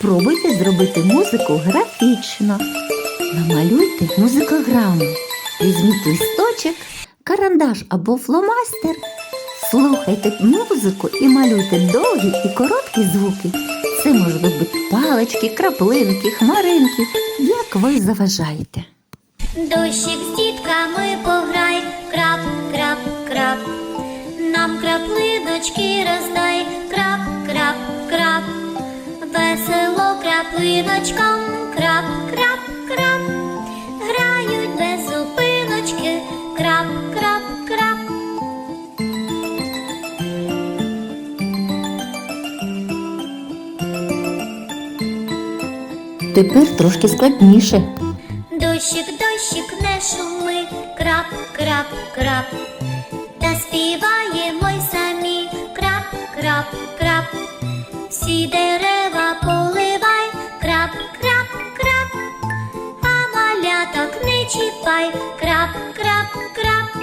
Спробуйте зробити музику графічно. Намалюйте музикограму. Візьміть листочок, карандаш або фломастер. Слухайте музику і малюйте довгі і короткі звуки. Це можуть бути палички, краплинки, хмаринки, як ви заважаєте. Дощик з дітками пограй, крап, крап, крап. Нам краплиночки роздай, крап, крап. Весело крап, крап, крап. Грають без зупиночки, крап, крап, крап. Тепер трошки складніше. Дощик, дощик, не шуми, крап, крап, крап. Та співаємо й самі, крап, крап, крап. Всі дерева маляток не чіпай, крап, крап, крап.